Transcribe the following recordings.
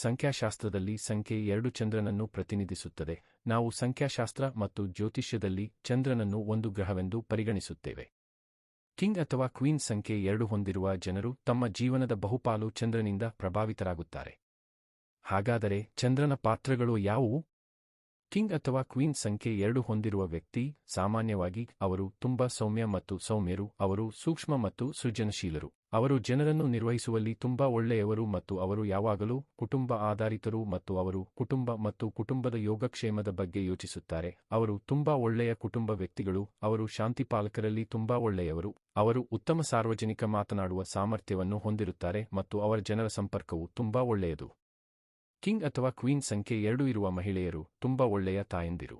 ಸಂಖ್ಯಾಶಾಸ್ತ್ರದಲ್ಲಿ ಸಂಖ್ಯೆ ಎರಡು ಚಂದ್ರನನ್ನು ಪ್ರತಿನಿಧಿಸುತ್ತದೆ. ನಾವು ಸಂಖ್ಯಾಶಾಸ್ತ್ರ ಮತ್ತು ಜ್ಯೋತಿಷ್ಯದಲ್ಲಿ ಚಂದ್ರನನ್ನು ಒಂದು ಗ್ರಹವೆಂದು ಪರಿಗಣಿಸುತ್ತೇವೆ. ಕಿಂಗ್ ಅಥವಾ ಕ್ವೀನ್ ಸಂಖ್ಯೆ ಎರಡು ಹೊಂದಿರುವ ಜನರು ತಮ್ಮ ಜೀವನದ ಬಹುಪಾಲು ಚಂದ್ರನಿಂದ ಪ್ರಭಾವಿತರಾಗುತ್ತಾರೆ. ಹಾಗಾದರೆ ಚಂದ್ರನ ಪಾತ್ರಗಳು ಯಾವುವು? ಕಿಂಗ್ ಅಥವಾ ಕ್ವೀನ್ ಸಂಖ್ಯೆ ಎರಡು ಹೊಂದಿರುವ ವ್ಯಕ್ತಿ ಸಾಮಾನ್ಯವಾಗಿ ಅವರು ತುಂಬಾ ಸೌಮ್ಯ ಮತ್ತು ಸೌಮ್ಯರು, ಅವರು ಸೂಕ್ಷ್ಮ ಮತ್ತು ಸೃಜನಶೀಲರು. ಅವರು ಜನರನ್ನು ನಿರ್ವಹಿಸುವಲ್ಲಿ ತುಂಬಾ ಒಳ್ಳೆಯವರು ಮತ್ತು ಅವರು ಯಾವಾಗಲೂ ಕುಟುಂಬ ಆಧಾರಿತರು ಮತ್ತು ಅವರು ಕುಟುಂಬ ಮತ್ತು ಕುಟುಂಬದ ಯೋಗಕ್ಷೇಮದ ಬಗ್ಗೆ ಯೋಚಿಸುತ್ತಾರೆ. ಅವರು ತುಂಬಾ ಒಳ್ಳೆಯ ಕುಟುಂಬ ವ್ಯಕ್ತಿಗಳು, ಅವರು ಶಾಂತಿಪಾಲಕರಲ್ಲಿ ತುಂಬಾ ಒಳ್ಳೆಯವರು. ಅವರು ಉತ್ತಮ ಸಾರ್ವಜನಿಕ ಮಾತನಾಡುವ ಸಾಮರ್ಥ್ಯವನ್ನು ಹೊಂದಿರುತ್ತಾರೆ ಮತ್ತು ಅವರ ಜನರ ಸಂಪರ್ಕವು ತುಂಬಾ ಒಳ್ಳೆಯದು. ಕಿಂಗ್ ಅಥವಾ ಕ್ವೀನ್ ಸಂಖ್ಯೆ ಎರಡು ಇರುವ ಮಹಿಳೆಯರು ತುಂಬಾ ಒಳ್ಳೆಯ ತಾಯಂದಿರು.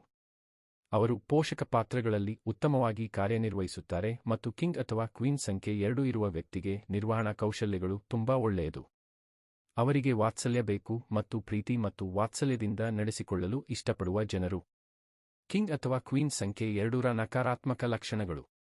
ಅವರು ಪೋಷಕ ಪಾತ್ರಗಳಲ್ಲಿ ಉತ್ತಮವಾಗಿ ಕಾರ್ಯನಿರ್ವಹಿಸುತ್ತಾರೆ ಮತ್ತು ಕಿಂಗ್ ಅಥವಾ ಕ್ವೀನ್ ಸಂಖ್ಯೆ ಎರಡು ಇರುವ ವ್ಯಕ್ತಿಗೆ ನಿರ್ವಹಣಾ ಕೌಶಲ್ಯಗಳು ತುಂಬಾ ಒಳ್ಳೆಯದು. ಅವರಿಗೆ ವಾತ್ಸಲ್ಯ ಬೇಕು ಮತ್ತು ಪ್ರೀತಿ ಮತ್ತು ವಾತ್ಸಲ್ಯದಿಂದ ನಡೆಸಿಕೊಳ್ಳಲು ಇಷ್ಟಪಡುವ ಜನರು. ಕಿಂಗ್ ಅಥವಾ ಕ್ವೀನ್ ಸಂಖ್ಯೆ ಎರಡೂರ ನಕಾರಾತ್ಮಕ ಲಕ್ಷಣಗಳು.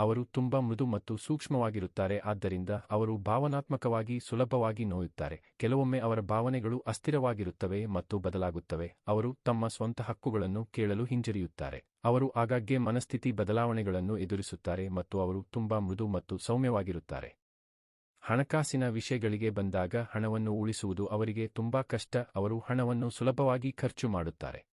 ಅವರು ತುಂಬಾ ಮೃದು ಮತ್ತು ಸೂಕ್ಷ್ಮವಾಗಿರುತ್ತಾರೆ, ಆದ್ದರಿಂದ ಅವರು ಭಾವನಾತ್ಮಕವಾಗಿ ಸುಲಭವಾಗಿ ನೋಯುತ್ತಾರೆ. ಕೆಲವೊಮ್ಮೆ ಅವರ ಭಾವನೆಗಳು ಅಸ್ಥಿರವಾಗಿರುತ್ತವೆ ಮತ್ತು ಬದಲಾಗುತ್ತವೆ. ಅವರು ತಮ್ಮ ಸ್ವಂತ ಹಕ್ಕುಗಳನ್ನು ಕೇಳಲು ಹಿಂಜರಿಯುತ್ತಾರೆ. ಅವರು ಆಗಾಗ್ಗೆ ಮನಸ್ಥಿತಿ ಬದಲಾವಣೆಗಳನ್ನು ಎದುರಿಸುತ್ತಾರೆ ಮತ್ತು ಅವರು ತುಂಬಾ ಮೃದು ಮತ್ತು ಸೌಮ್ಯವಾಗಿರುತ್ತಾರೆ. ಹಣಕಾಸಿನ ವಿಷಯಗಳಿಗೆ ಬಂದಾಗ ಹಣವನ್ನು ಉಳಿಸುವುದು ಅವರಿಗೆ ತುಂಬಾ ಕಷ್ಟ. ಅವರು ಹಣವನ್ನು ಸುಲಭವಾಗಿ ಖರ್ಚು ಮಾಡುತ್ತಾರೆ.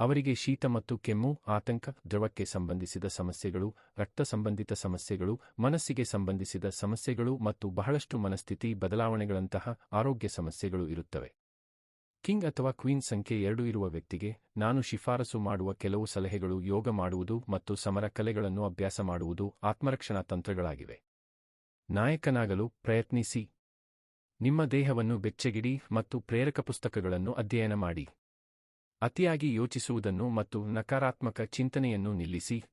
ಅವರಿಗೆ ಶೀತ ಮತ್ತು ಕೆಮ್ಮು, ಆತಂಕ, ದ್ರವಕ್ಕೆ ಸಂಬಂಧಿಸಿದ ಸಮಸ್ಯೆಗಳು, ರಕ್ತ ಸಂಬಂಧಿತ ಸಮಸ್ಯೆಗಳು, ಮನಸ್ಸಿಗೆ ಸಂಬಂಧಿಸಿದ ಸಮಸ್ಯೆಗಳು ಮತ್ತು ಬಹಳಷ್ಟು ಮನಸ್ಥಿತಿ ಬದಲಾವಣೆಗಳಂತಹ ಆರೋಗ್ಯ ಸಮಸ್ಯೆಗಳು ಇರುತ್ತವೆ. ಕಿಂಗ್ ಅಥವಾ ಕ್ವೀನ್ ಸಂಖ್ಯೆ ಎರಡು ಇರುವ ವ್ಯಕ್ತಿಗೆ ನಾನು ಶಿಫಾರಸು ಮಾಡುವ ಕೆಲವು ಸಲಹೆಗಳು ಯೋಗ ಮಾಡುವುದು ಮತ್ತು ಸಮರ ಕಲೆಗಳನ್ನು ಅಭ್ಯಾಸ ಮಾಡುವುದು ಆತ್ಮರಕ್ಷಣಾ ತಂತ್ರಗಳಾಗಿವೆ. ನಾಯಕನಾಗಲು ಪ್ರಯತ್ನಿಸಿ. ನಿಮ್ಮ ದೇಹವನ್ನು ಬೆಚ್ಚಗಿಡಿ ಮತ್ತು ಪ್ರೇರಕ ಪುಸ್ತಕಗಳನ್ನು ಅಧ್ಯಯನ ಮಾಡಿ. ಅತಿಯಾಗಿ ಯೋಚಿಸುವುದನ್ನು ಮತ್ತು ನಕಾರಾತ್ಮಕ ಚಿಂತನೆಯನ್ನು ನಿಲ್ಲಿಸಿ.